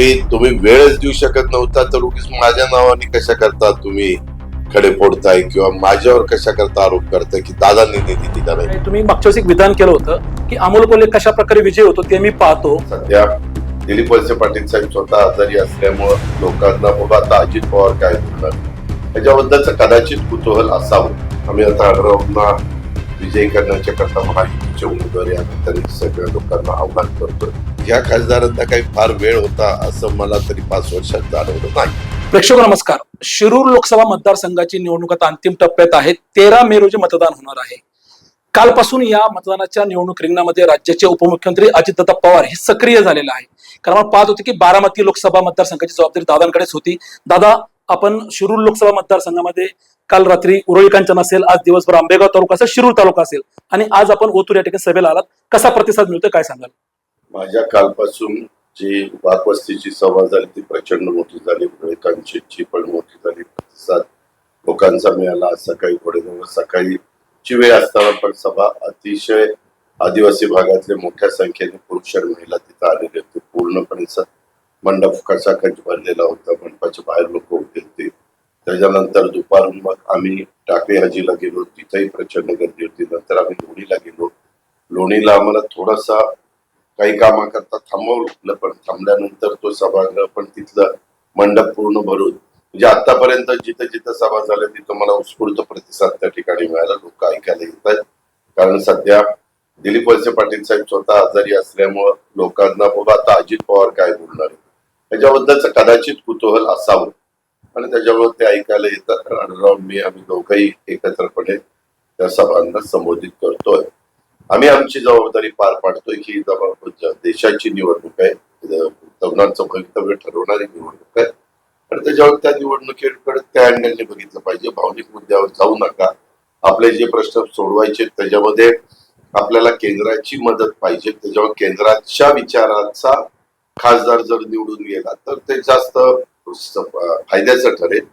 शेवटी तुम्ही वेळच देऊ शकत नव्हता तर उगीच माझ्या नावाने कशा करता तुम्ही खडे फोडताय किंवा माझ्यावर कशा करता आरोप करताय की दादांनी निधी दिला नाही? तुम्ही मागच्या एक विधान केलं होतं की अमोल कोल्हे कशा प्रकारे विजय होतो ते मी पाहतो. सध्या दिलीप वळसे पाटील साहेब स्वतः आजारी असल्यामुळं लोकांना बाबा आता अजित पवार काय बोलणार त्याच्याबद्दलच कदाचित कुतूहल असावं. आम्ही आता आढळरावांना विजयी करण्याच्या करता महायुतीचे उमेदवार या नात्याने सगळ्या लोकांना आव्हान करतोय. या खासदारांना काही फार वेळ होता असं मला तरी पाच वर्षात जाणवलं नाही. प्रेक्षक नमस्कार. शिरूर लोकसभा मतदारसंघाची निवडणूक आता अंतिम टप्प्यात आहे. तेरा मे रोजी मतदान होणार आहे. कालपासून या मतदानाच्या निवडणूक रिंगणामध्ये राज्याचे उपमुख्यमंत्री अजितदादा पवार हे सक्रिय झालेले आहे. कारण आपण पाहत होते की बारामती लोकसभा मतदारसंघाची जबाबदारी दादांकडेच होती. दादा आपण शिरूर लोकसभा मतदारसंघामध्ये काल रात्री उरळी कांचन असेल आज दिवसभर आंबेगाव तालुका असेल शिरूर तालुका असेल आणि आज आपण ओतूर या ठिकाणी सभेला आलात. कसा प्रतिसाद मिळतोय काय सांगाल? माझ्या कालपासून जी वाकवस्तीची सभा झाली ती प्रचंड मोठी झाली. ची पण मोठी झाली प्रतिसाद लोकांचा मिळाला. सकाळी थोडे दिवस सकाळी ची वेळ असताना पण सभा. अतिशय आदिवासी भागातले मोठ्या संख्येने पुरुष आणि महिला तिथं आलेले होते. पूर्णपणे मंडप कचाकच भरलेला होता. मंडपाच्या बाहेर लोक होते ते. त्याच्यानंतर दुपारून मग आम्ही टाकळी हजीला गेलो. तिथेही प्रचंड गर्दी होती. नंतर आम्ही लोणीला गेलो. लोणीला आम्हाला थोडासा काही कामाकरता थांबवलं पण थांबल्यानंतर तो सभागृह पण तिथलं मंडप पूर्ण भरून म्हणजे आतापर्यंत जिथं जिथं सभा झाल्या तिथं मला उत्स्फूर्त प्रतिसाद त्या ठिकाणी मिळाला. लोक ऐकायला येत आहेत. कारण सध्या दिलीप वळसे पाटील साहेब स्वतः आजारी असल्यामुळं लोकांना बघा आता अजित पवार काय बोलणार? त्याच्याबद्दलच कदाचित कुतूहल असावं. आणि त्याच्यामुळे ते ऐकायला येतात. मी आम्ही दोघंही एकत्रपणे त्या सभांना संबोधित करतोय. आम्ही आमची जबाबदारी पार पाडतोय की जबाबदारी म्हणजे देशाची निवडणूक आहे. तरुणांचं भवितव्य ठरवणारी निवडणूक आहे. आणि त्याच्यावर त्या निवडणुकीकडे त्या अँगलने बघितलं पाहिजे. भावनिक मुद्द्यावर जाऊ नका. आपले जे प्रश्न सोडवायचे त्याच्यामध्ये आपल्याला केंद्राची मदत पाहिजे. त्याच्यावर केंद्राच्या विचाराचा खासदार जर निवडून गेला तर ते जास्त फायद्याचं ठरेल.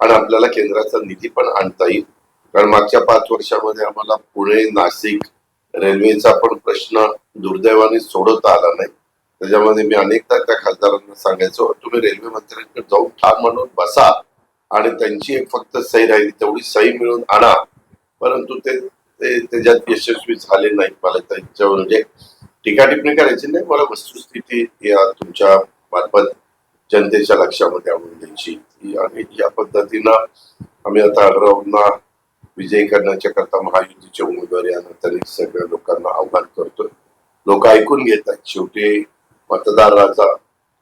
आणि आपल्याला केंद्राचा निधी पण आणता येईल. कारण मागच्या पाच वर्षामध्ये आम्हाला पुणे नाशिक रेल्वेचा पण प्रश्न दुर्दैवाने सोडवता आला नाही. त्याच्यामध्ये मी अनेकदा त्या खासदारांना सांगायचो तुम्ही रेल्वे मंत्र्यांकडे जाऊन ठाम म्हणून बसा आणि त्यांची एक फक्त सही राहिली तेवढी सही मिळून आणा. परंतु ते त्याच्यात यशस्वी झाले नाही मला त्यांच्यावर. म्हणजे टीका टिप्पणी करायची नाही मला वस्तुस्थिती या तुमच्या मार्फत जनतेच्या लक्षामध्ये आणून द्यायची आणि या पद्धतीनं आम्ही आता आढळरावांना विजयी करण्याच्या करता महायुतीचे उमेदवार या नात्याने सगळ्या लोकांना आव्हान करतोय. लोक ऐकून घेत आहेत शेवटी मतदाराचा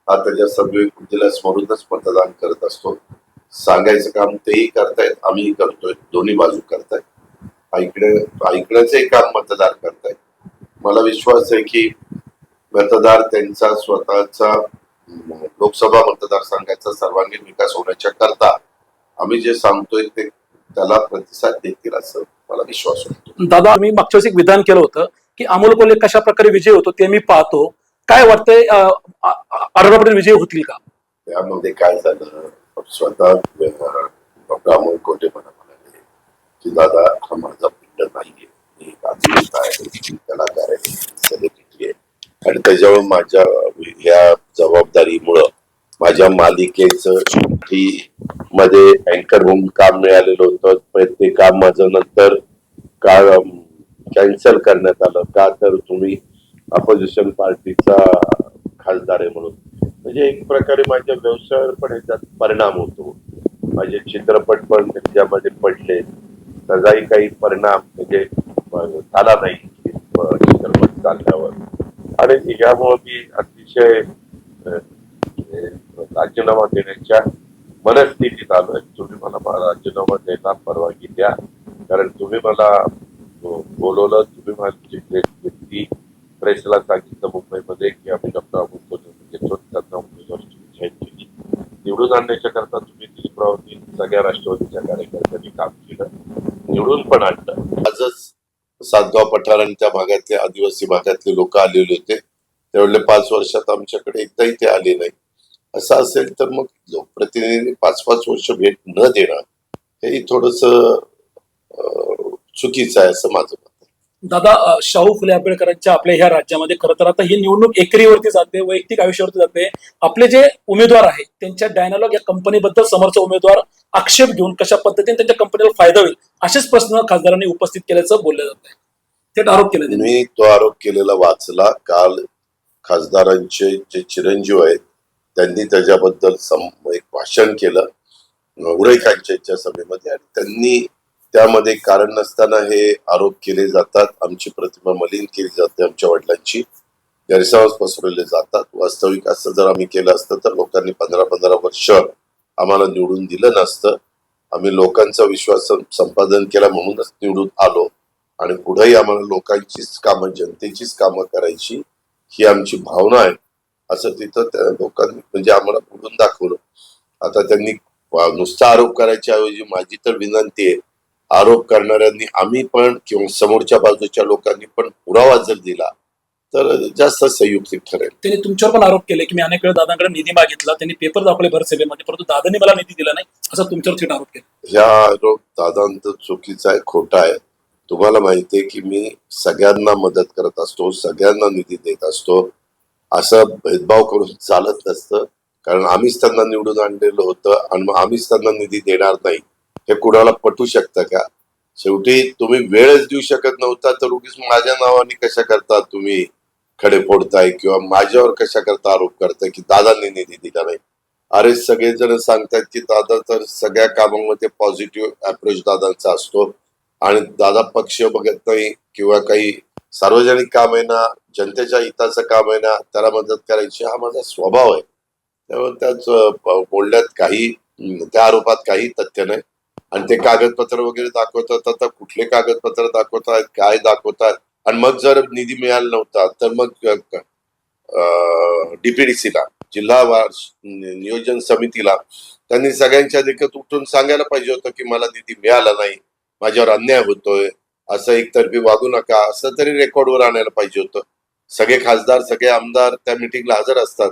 हा त्याच्या सगळे बुद्धीला स्मरूनच मतदान करत असतो. सांगायचं काम तेही करतायत. आम्हीही करतोय. दोन्ही बाजू करतायत. ऐकणे ऐकण्याचंही काम मतदार करतायत. मला विश्वास आहे की मतदार त्यांचा स्वतःचा लोकसभा मतदारसंघाचा सर्वांगीण विकास होण्याच्या करता आम्ही जे सांगतोय ते त्याला प्रतिसाद देतील असं मला विश्वास वाटतो दादा मी मागच्या एक विधान केलं होतं की अमोल कोल्हे कशा प्रकारे विजय होतो ते मी पाहतो. काय वाटतंय पाटील विजय होतील का? त्यामध्ये काय झालं? स्वतः डॉक्टर अमोल कोटे मला म्हणाले की दादा हा माझा पिंड नाहीये. मी एक अभिनेता आहे. कलाकार आहे सेलिब्रिटी आहे. आणि त्याच्यावर माझ्या या जबाबदारीमुळं माझ्या मालिकेचं ही मध्ये अँकर म्हणून काम मिळालेलं होतं. ते काम माझं नंतर का कॅन्सल करण्यात आलं. का तर तुम्ही अपोजिशन पार्टीचा खासदार आहे म्हणून. म्हणजे एक प्रकारे माझ्या व्यवसायावर पण याच्यात परिणाम होतो. माझे चित्रपट पण त्याच्यामध्ये पडले. त्याचाही काही परिणाम म्हणजे झाला नाही. चित्रपट चालल्यावर. आणि यामुळे मी अतिशय राजीनामा देण्याच्या बऱ्याच देण्याच्या मनस्थितीत आलोय तुम्ही मला मा- राजीनामा द्यायला परवानगी द्या. कारण तुम्ही मला बोलवलं तुम्ही माझी व्यक्ती प्रेसला सांगितलं मुंबईमध्ये की आम्ही डॉक्टर अमोल कोल्हे घेतो त्यांना उमेदवारी जाहीर केली निवडून आणण्याच्या करता तुम्ही दिलीपरावनी सगळ्या राष्ट्रवादीच्या कार्यकर्त्यांनी काम केलं. निवडून पण आणलं. आजच सातगाव पठार आणि त्या भागातले आदिवासी भागातले लोक आलेले होते. त्यावेळेला पाच वर्षात आमच्याकडे एकदाही ते आले नाही. असं असेल तर मग लोकप्रतिनिधींनी पाच पाच वर्ष भेट न देणं हेही थोडस चुकीचं आहे असं माझं मत. दादा शाहू फुले आंबेडकरांच्या आपल्या ह्या राज्यामध्ये खरं तर आता ही निवडणूक एकरीवरती जाते वैयक्तिक आयुष्यावरती जाते आपले जे उमेदवार आहेत त्यांच्या डायनॉलॉग या कंपनीबद्दल समोरचा उमेदवार आक्षेप घेऊन कशा पद्धतीने त्यांच्या कंपनीला फायदा होईल असेच प्रश्न खासदारांनी उपस्थित केल्याचं बोललं जात आहे थेट आरोप केले. मी तो आरोप केलेला वाचला काल खासदारांचे जे चिरंजीव आहेत त्यांनी त्याच्याबद्दल सम- एक भाषण केलं उरेखांच्या सभेमध्ये. आणि त्यांनी त्यामध्ये कारण नसताना हे आरोप केले जातात. आमची प्रतिमा मलिन केली जाते आमच्या वडिलांची. गैरसमज पसरवले जातात. वास्तविक असं जर आम्ही केलं असतं तर लोकांनी पंधरा पंधरा वर्ष आम्हाला निवडून दिलं नसतं. आम्ही लोकांचा विश्वास संपादन केला म्हणूनच निवडून आलो. आणि पुढेही आम्हाला लोकांचीच कामं जनतेचीच कामं करायची ही आमची भावना आहे. असं तिथं त्या लोकांनी म्हणजे आम्हाला बोलून दाखवलं. आता त्यांनी नुसता आरोप करायच्या ऐवजी माझी तर विनंती आहे आरोप करणाऱ्यांनी आम्ही पण किंवा समोरच्या बाजूच्या लोकांनी पण पुरावा जर दिला तर जास्त संयुक्तिक ठरेल. त्यांनी तुमच्यावर पण आरोप केले की मी अनेक वेळा दादांकडे निधी मागितला त्यांनी पेपर दाखवले भरसभेमध्ये परंतु दादांनी मला निधी दिला नाही असं तुमच्यावर थेट आरोप केला. ह्या आरोप दादांत चुकीचा आहे खोटा आहे. तुम्हाला माहिती आहे की मी सगळ्यांना मदत करत असतो सगळ्यांना निधी देत असतो. असं भेदभाव करून चालत नसतं. कारण आम्हीच त्यांना निवडून आणलेलं होतं आणि मग आम्हीच त्यांना निधी देणार नाही. हे कुणाला पटू शकतं का? शेवटी तुम्ही वेळच देऊ शकत नव्हता तर उगीच माझ्या नावाने कशा करता तुम्ही? खडे फोडताय किंवा माझ्यावर कशा करता आरोप करताय की दादांनी निधी दिला नाही? अरे सगळेजण सांगतायत की दादा तर सगळ्या कामांमध्ये पॉझिटिव्ह अप्रोच दादांचा असतो. आणि दादा पक्ष बघत नाही किंवा काही सार्वजनिक काम आहे ना जनतेच्या हिताचं काम आहे ना त्याला मदत करायची हा माझा स्वभाव आहे. त्यामुळे त्याच बोलण्यात काही त्या आरोपात काही तथ्य नाही. आणि ते कागदपत्र वगैरे दाखवतात आता कुठले कागदपत्र दाखवतात काय दाखवतात आणि मग जर निधी मिळाला नव्हता तर मग डीपीडीसीला जिल्हा नियोजन समितीला त्यांनी सगळ्यांच्या देखत उठून सांगायला पाहिजे होतं की मला निधी मिळाला नाही माझ्यावर अन्याय होतोय. असं एकतर्फी वागू नका असं तरी रेकॉर्डवर आणायला पाहिजे होतं. सगळे खासदार सगळे आमदार त्या मिटिंगला हजर असतात.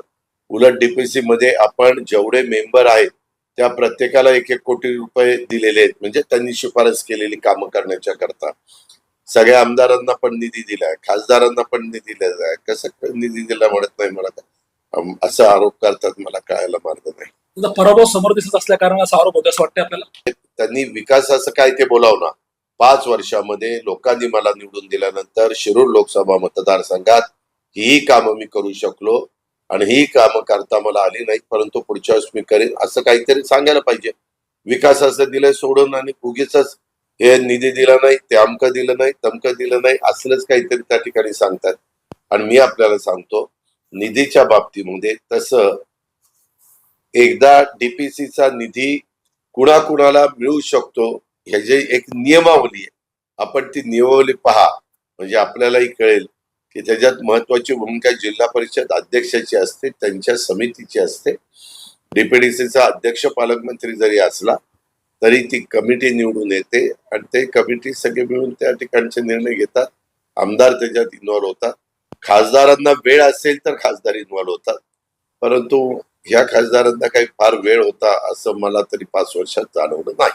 उलट डीपीसी मध्ये आपण जेवढे मेंबर आहेत त्या प्रत्येकाला एक एक कोटी रुपये दिलेले आहेत. म्हणजे त्यांनी शिफारस केलेली कामं करण्याच्या करता. सगळ्या आमदारांना पण निधी दिलाय खासदारांना पण निधी दिलाय कसं निधी दिला म्हणत नाही मला असा आरोप करतात मला कळायला मार्ग नाही. पराभव समोर दिसत असल्या कारणाने असा आरोप होतो असं वाटतं आपल्याला? त्यांनी विकासाचं काय ते बोलाव ना. पाच वर्षामध्ये लोकांनी मला निवडून दिल्यानंतर शिरूर लोकसभा मतदारसंघात ही कामं मी करू शकलो आणि ही कामं करता मला आली नाहीत परंतु पुढच्या वेळेस मी करेन असं काहीतरी सांगायला पाहिजे. विकासाचं दिलंय सोडून आणि उगीच हे निधी दिला नाही ते अमकं दिलं नाही तमकं दिलं नाही असलंच काहीतरी त्या ठिकाणी सांगतात. आणि मी आपल्याला सांगतो निधीच्या बाबतीमध्ये तसं एकदा डीपीसीचा निधी कुणाकुणाला मिळू शकतो ह्याची एक नियमावली आहे आपण ती नियमावली पहा. म्हणजे आपल्यालाही कळेल की त्याच्यात महत्वाची भूमिका जिल्हा परिषद अध्यक्षाची असते त्यांच्या समितीची असते. डीपीडीसीचा अध्यक्ष पालकमंत्री जरी असला तरी ती कमिटी निवडून येते आणि ते कमिटी सगळे मिळून त्या ठिकाणचे निर्णय घेतात. आमदार त्याच्यात इन्व्हॉल्व होतात. खासदारांना वेळ असेल तर खासदार इन्व्हॉल्व्ह होतात. परंतु ह्या खासदारांना काही फार वेळ होता असं मला तरी पाच वर्षात जाणवलं नाही.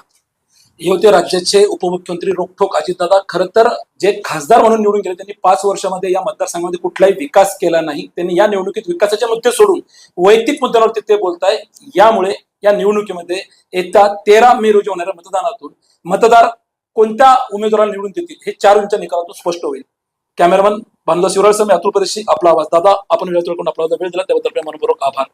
हे होते राज्याचे उपमुख्यमंत्री रोखोक अजितदादा. खरं तर जे खासदार म्हणून निवडून गेले त्यांनी पाच वर्षामध्ये या मतदारसंघामध्ये कुठलाही विकास केला नाही. त्यांनी या निवडणुकीत विकासाचे मुद्दे सोडून वैयक्तिक मुद्द्यांवरती ते बोलताय. यामुळे या निवडणुकीमध्ये येत्या तेरा मे रोजी होणाऱ्या मतदानातून मतदार कोणत्या उमेदवाराला निवडून देतील हे चार इंच्या निकालातून स्पष्ट होईल. कॅमेरामन बांधला शिवराज मी अतुल परदेशी आपला आवाज. दादा आपण वेळ करून आपला वेळ दिला. त्याबद्दल मनपूर्वक आभार.